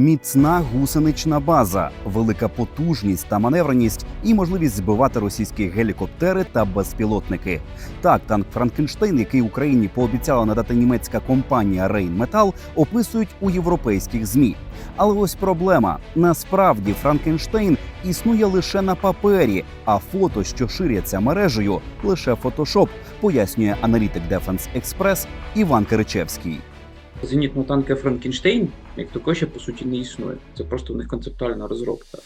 Міцна гусенична база, велика потужність та маневреність і можливість збивати російські гелікоптери та безпілотники. Так, танк Франкенштейн, який Україні пообіцяла надати німецька компанія Rheinmetall, описують у європейських змі. Але ось проблема: насправді Франкенштейн існує лише на папері, а фото, що ширяться мережею, лише фотошоп, пояснює аналітик Defense Express Іван Киричевський. Зенітного танка Франкенштейн, як такого ще по суті не існує. Це просто в них концептуальна розробка.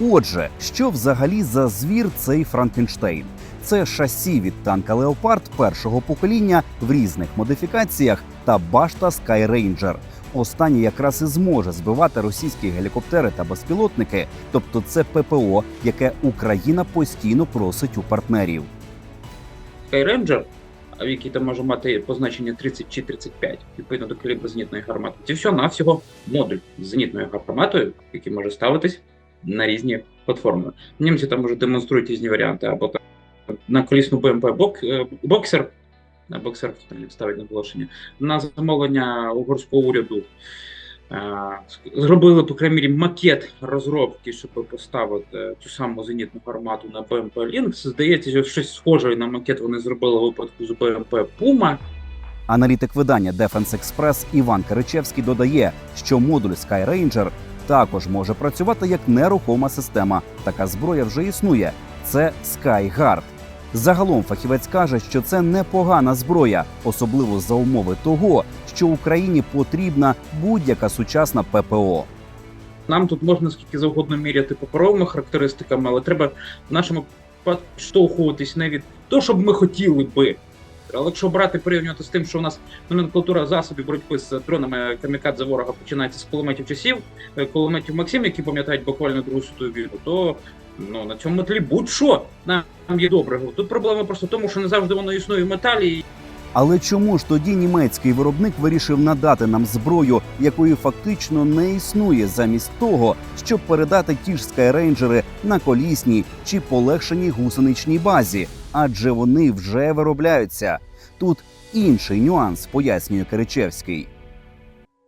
Отже, що взагалі за звір цей Франкенштейн? Це шасі від танка Леопард першого покоління в різних модифікаціях та башта Skyranger. Останнє якраз і зможе збивати російські гелікоптери та безпілотники, тобто це ППО, яке Україна постійно просить у партнерів. Skyranger, який там може мати позначення 30 чи 35, відповідно до калібру зенітної гармати. Це все навсього модуль з зенітною гарматою, який може ставитись на різні платформи. Німці там вже демонструють різні варіанти, або там на колісну БМП е, боксер, боксер ставить наголошення, на замовлення угорського уряду. Е, Зробили, по крайній мірі, макет розробки, щоб поставити цю саму зенітну гармату на БМП Лінкс. Здається, що щось схоже на макет вони зробили у випадку з БМП Пума. Аналітик видання Defense Express Іван Киричевський додає, що модуль Skyranger також може працювати як нерухома система. Така зброя вже існує. Це SkyGuard. Загалом фахівець каже, що це непогана зброя, особливо за умови того, що Україні потрібна будь-яка сучасна ППО. Нам тут можна скільки завгодно міряти паперовими характеристиками, але треба в нашому випадку не від того, щоб ми хотіли би. Але якщо брати порівнювати з тим, що у нас номенклатура засобів боротьби з дронами камікадзе ворога починається з кулеметів часів, е, кулеметів Максим, які пам'ятають буквально Другу світову війну, то ну на цьому тлі будь-що нам є доброго. Тут проблема просто в тому, що не завжди воно існує в металі. Але чому ж тоді німецький виробник вирішив надати нам зброю, якої фактично не існує, замість того, щоб передати ті ж скайрейнджери на колісній чи полегшеній гусеничній базі, адже вони вже виробляються. Тут інший нюанс, пояснює Киричевський.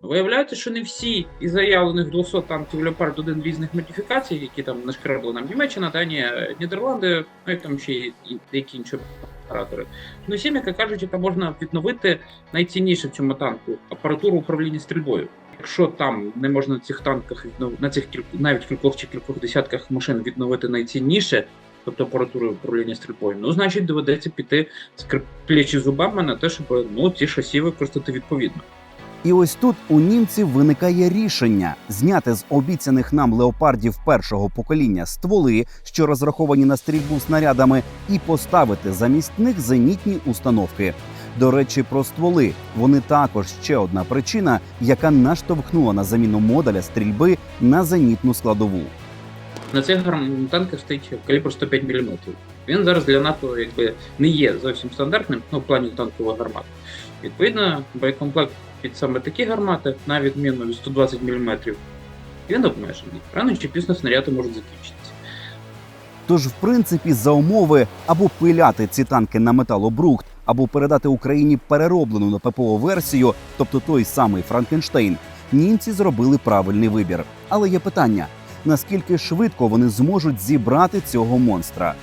Виявляється, що не всі із заявлених 200 танків Леопард 1 різних модифікацій, які там нашкребли нам Німеччина, Данія, Нідерланди, ну і там ще і деякі інші оператори. Ну всім, яка кажуть, яка можна відновити найцінніше в цьому танку апаратуру управління стрільбою. Якщо там не можна на цих танках на цих навіть кількох чи кількох десятках машин відновити найцінніше, тобто апаратуру управління стрільбою, ну значить доведеться піти скриплячи зубами на те, щоб ну ці шасі використати відповідно. І ось тут у німців виникає рішення зняти з обіцяних нам леопардів першого покоління стволи, що розраховані на стрільбу снарядами, і поставити замість них зенітні установки. До речі, про стволи вони також ще одна причина, яка наштовхнула на заміну модуля стрільби на зенітну складову. На цих танках стоїть калібр 105 мм. Він зараз для НАТО якби не є зовсім стандартним ну, в плані танкових гармат. Відповідно, боєкомплект під саме такі гармати, на відміну від 120 мм, він обмежений. Рано чи пізно снаряди можуть закінчитися. Тож, в принципі, за умови або пиляти ці танки на металобрухт, або передати Україні перероблену на ППО версію, тобто той самий Франкенштейн, німці зробили правильний вибір. Але є питання: наскільки швидко вони зможуть зібрати цього монстра?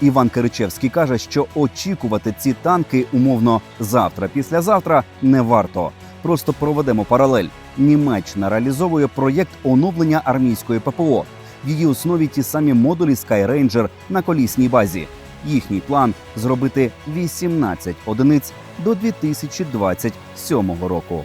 Іван Киричевський каже, що очікувати ці танки умовно завтра, післязавтра не варто. Просто проведемо паралель. Німеччина реалізовує проєкт оновлення армійської ППО. В її основі ті самі модулі Skyranger на колісній базі. Їхній план зробити 18 одиниць до 2027 року.